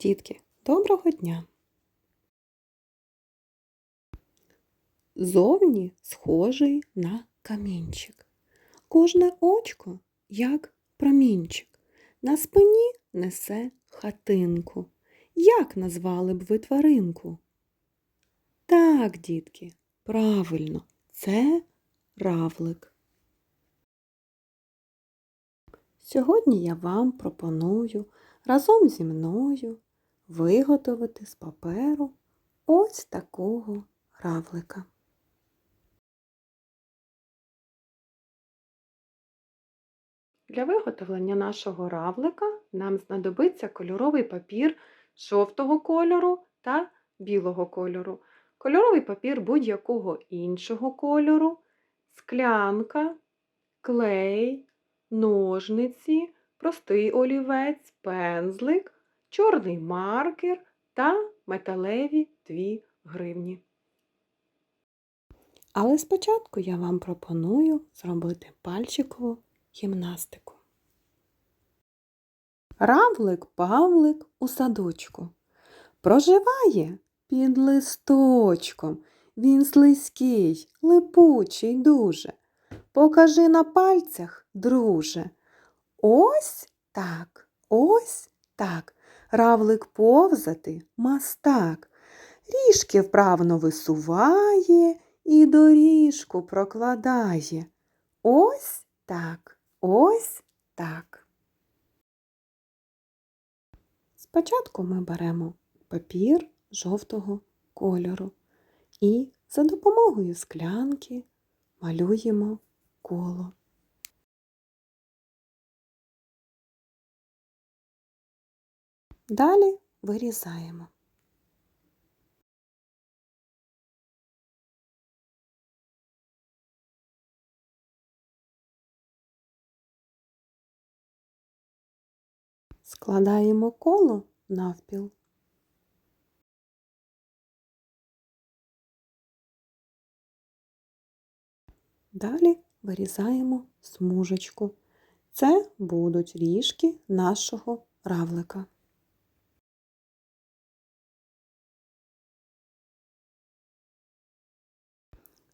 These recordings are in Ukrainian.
Дітки, доброго дня! Зовні схожий на камінчик. Кожне очко, як промінчик. На спині несе хатинку. Як назвали б ви тваринку? Так, дітки, правильно, це равлик. Сьогодні я вам пропоную разом зі мною виготовити з паперу ось такого равлика. Для виготовлення нашого равлика нам знадобиться кольоровий папір жовтого кольору та білого кольору. Кольоровий папір будь-якого іншого кольору, склянка, клей, ножниці, простий олівець, пензлик, чорний маркер та металеві дві гривні. Але спочатку я вам пропоную зробити пальчикову гімнастику. Равлик Павлик у садочку проживає під листочком. Він слизький, липучий дуже. Покажи на пальцях, друже. Ось так, ось так. Равлик повзати мастак. Ріжки вправно висуває і доріжку прокладає. Ось так, ось так. Спочатку ми беремо папір жовтого кольору і за допомогою склянки малюємо коло. Далі вирізаємо. Складаємо коло навпіл. Далі вирізаємо смужечку. Це будуть ріжки нашого равлика.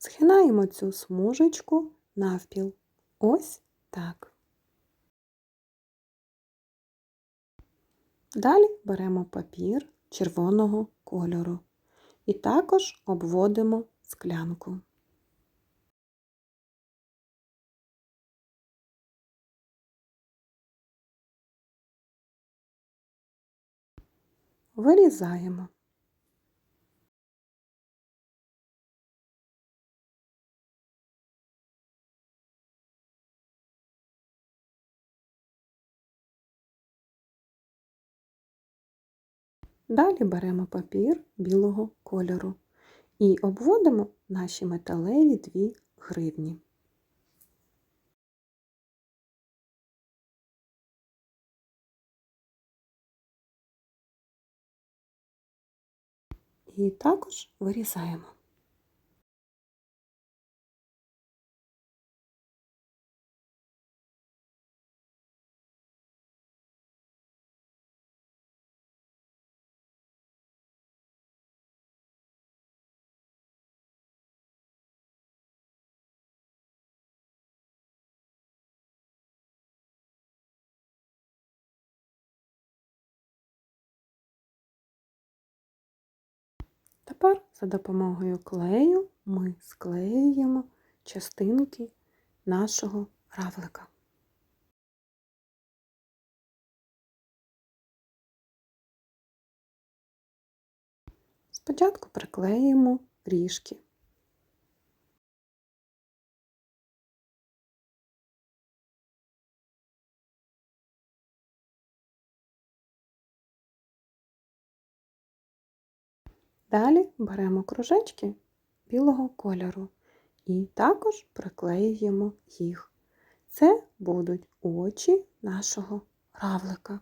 Згинаємо цю смужечку навпіл. Ось так. Далі беремо папір червоного кольору і також обводимо склянку. Вирізаємо. Далі беремо папір білого кольору і обводимо наші металеві дві гривні. І також вирізаємо. За допомогою клею ми склеюємо частинки нашого равлика. Спочатку приклеїмо ріжки. Далі беремо кружечки білого кольору і також приклеюємо їх. Це будуть очі нашого равлика.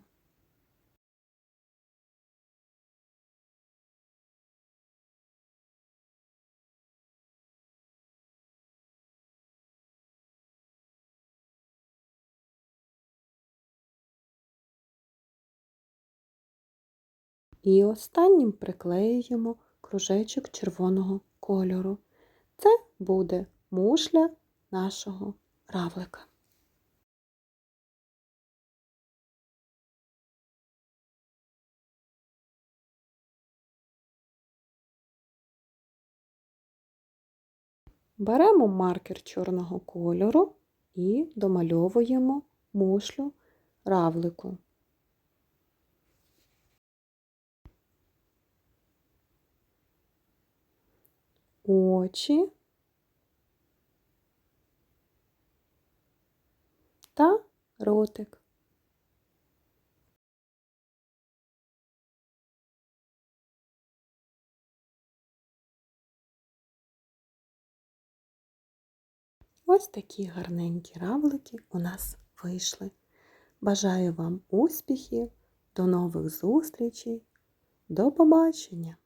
І останнім приклеюємо кружечок червоного кольору. Це буде мушля нашого равлика. Беремо маркер чорного кольору і домальовуємо мушлю равлику. Очі та ротик. Ось такі гарненькі равлики у нас вийшли. Бажаю вам успіхів, до нових зустрічей, до побачення!